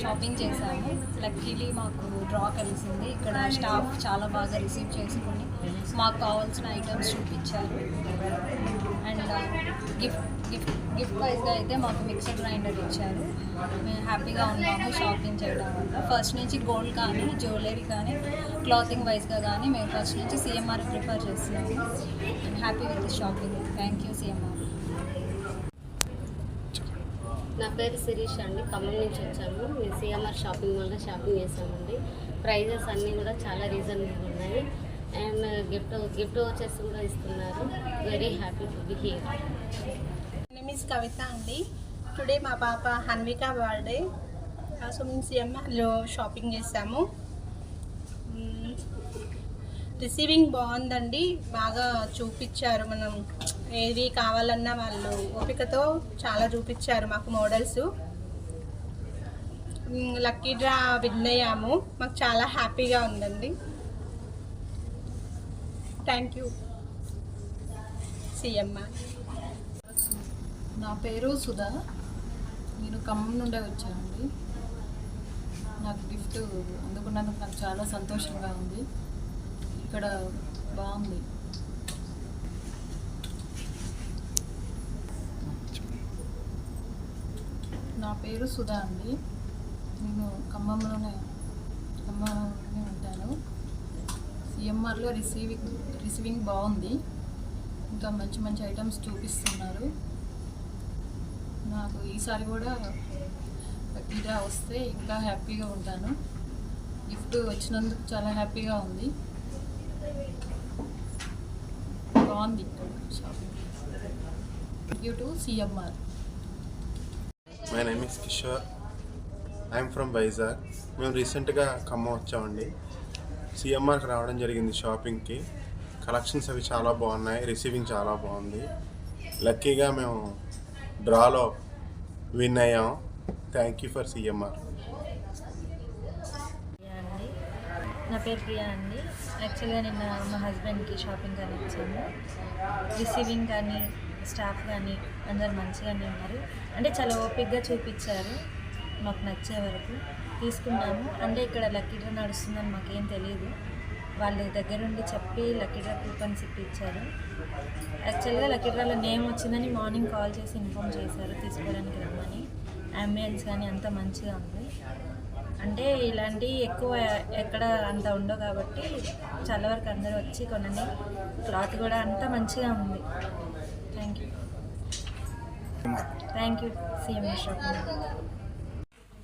Shopping చేశాము. Luckily మాకు draw కలిసింది. ఇక్కడ స్టాఫ్ చాలా బాగా రిసీవ్ చేసుకుని మాకు కావాల్సిన ఐటమ్స్ చూపించారు. అండ్ గిఫ్ట్ గిఫ్ట్ గిఫ్ట్ వైజ్గా అయితే మాకు మిక్సర్ గ్రైండర్ ఇచ్చారు. మేము హ్యాపీగా ఉన్నాము షాపింగ్ చేయడం వల్ల. ఫస్ట్ నుంచి గోల్డ్ కానీ జ్యువెలరీ కానీ క్లాతింగ్ వైజ్గా కానీ మేము ఫస్ట్ నుంచి సిఎంఆర్ ప్రిఫర్ చేస్తున్నాము. Happy with shopping thank you CMR నా పేరు శిరీష్ అండి. ఖమ్మం నుంచి వచ్చాము. మేము సిఎంఆర్ షాపింగ్ మాల్లో షాపింగ్ చేసామండి. ప్రైజెస్ అన్నీ కూడా చాలా రీజనబుల్ ఉన్నాయి. అండ్ గిఫ్ట్ గిఫ్ట్ వచ్చేసి కూడా ఇస్తున్నారు. Very happy to be here name is Kavitha అండి. టుడే మా పాప హన్విక బర్త్డే సో మేము సిఎంఆర్లో షాపింగ్ చేసాము. రిసీవింగ్ బాగుందండి. బాగా చూపించారు మనం. ఏది కావాలన్నా వాళ్ళు ఓపికతో చాలా చూపించారు మాకు మోడల్స్. లక్కీ డ్రా విన్ అయ్యాము. మాకు చాలా హ్యాపీగా ఉందండి. Thank you. సిఎంఆర్ నా పేరు సుధా. నేను ఖమ్మం నుండే వచ్చానండి. నాకు గిఫ్ట్ అందుకున్నందుకు నాకు చాలా సంతోషంగా ఉంది. ఇక్కడ బాగుంది. నా పేరు సుధా అండి. నేను ఖమ్మంలోనే ఖమ్మంలోనే ఉంటాను. సిఎంఆర్లో రిసీవింగ్ రిసీవింగ్ బాగుంది. ఇంకా మంచి మంచి ఐటమ్స్ చూపిస్తున్నారు. నాకు ఈసారి కూడా ఇలా వస్తే ఇంకా హ్యాపీగా ఉంటాను. గిఫ్ట్ వచ్చినందుకు చాలా హ్యాపీగా ఉంది. బాగుంది shopping you to CMR my name is Kishore I'm from Vizag మేము రీసెంట్గా ఖమ్మం వచ్చామండి. సిఎంఆర్కి రావడం జరిగింది షాపింగ్కి కలెక్షన్స్ అవి చాలా బాగున్నాయి. రిసీవింగ్ చాలా బాగుంది. లక్కీగా మేము డ్రాలో విన్ అయ్యాం. Thank you for CMR Priya అండి నా పేరు ప్రియా అండి. యాక్చువల్గా నిన్న మా హస్బెండ్కి షాపింగ్ కానీ ఇచ్చాము. రిసీవింగ్ కానీ స్టాఫ్ కానీ అందరు మంచిగానే ఉన్నారు. అంటే చాలా ఓపిక్గా చూపించారు. మాకు నచ్చే వరకు తీసుకున్నాము. అంటే ఇక్కడ లక్కీ డ్రా నడుస్తుందని మాకేం తెలియదు వాళ్ళ దగ్గరుండి చెప్పి లక్కీ డ్రా కూపన్స్ ఇప్పించారు. యాక్చువల్గా లక్కీ డ్రాలో నేమ్ వచ్చిందని మార్నింగ్ కాల్ చేసి ఇన్ఫామ్ చేశారు. తీసుకోవడానికి రమ్మని. అంబులెన్స్ కానీ అంత మంచిగా ఉంది. అంటే ఇలాంటి ఎక్కువ ఎక్కడ అంత ఉండవు కాబట్టి చాలా వరకు అందరూ వచ్చి కొనండి. క్లాత్ కూడా అంతా మంచిగా ఉంది. Thank you thank you CMR shop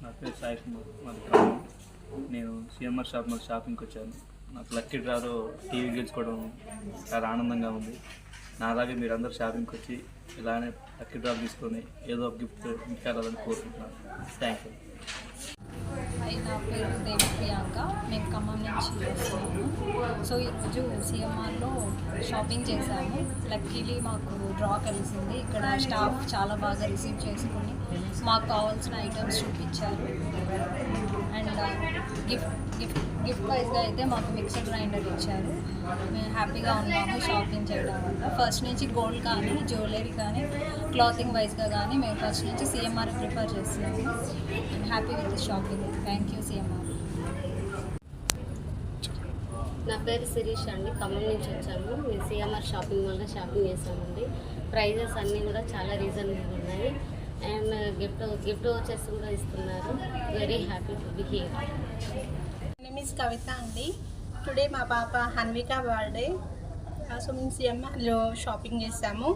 నా పేరు సాయి కుమార్ మాది నేను సిఎంఆర్ షాప్ మాకు షాపింగ్కి వచ్చాను. నాకు లక్కీ డ్రాలో టీవీ గెలుచుకోవడం చాలా ఆనందంగా ఉంది. నాలాగే మీరందరూ షాపింగ్కి వచ్చి ఇలానే లక్కీ డ్రా తీసుకొని ఏదో ఒక గిఫ్ట్ ఇచ్చాలని కోరుకుంటున్నాను. థ్యాంక్ యూ హాయ్ నా పేరు దేవి ప్రియాంక మేము ఖమ్మం నుంచి వస్తున్నాము. సో ఈరోజు సిఎంఆర్లో షాపింగ్ చేశాము. లక్కీలీ మాకు డ్రా కలిసింది. ఇక్కడ స్టాఫ్ చాలా బాగా రిసీవ్ చేసుకుని మాకు కావాల్సిన ఐటమ్స్ చూపించారు. అండ్ గిఫ్ట్ గిఫ్ట్ గిఫ్ట్ వైజ్గా అయితే మాకు మిక్సర్ గ్రైండర్ ఇచ్చారు. మేము హ్యాపీగా ఉన్నాము షాపింగ్ చేయడం వల్ల ఫస్ట్ నుంచి గోల్డ్ కానీ జ్యువెలరీ కానీ క్లాతింగ్ వైజ్గా కానీ మేము ఫస్ట్ నుంచి సిఎంఆర్ ప్రిఫర్ చేస్తున్నాము. Happy with shopping thank you CMR నా పేరు శిరీష్ అండి. ఖమ్మం నుంచి వచ్చాము. మేము సిఎంఆర్ షాపింగ్ మాల్లో షాపింగ్ చేసామండి ప్రైజెస్ అన్నీ కూడా చాలా రీజనబుల్ ఉన్నాయి. అండ్ గిఫ్ట్ గిఫ్ట్ వచ్చేసి కూడా ఇస్తున్నారు. Very happy to be here name is Kavitha అండి టుడే మా పాప హన్విక బర్త్డే సో మేము సిఎంఆర్లో షాపింగ్ చేసాము.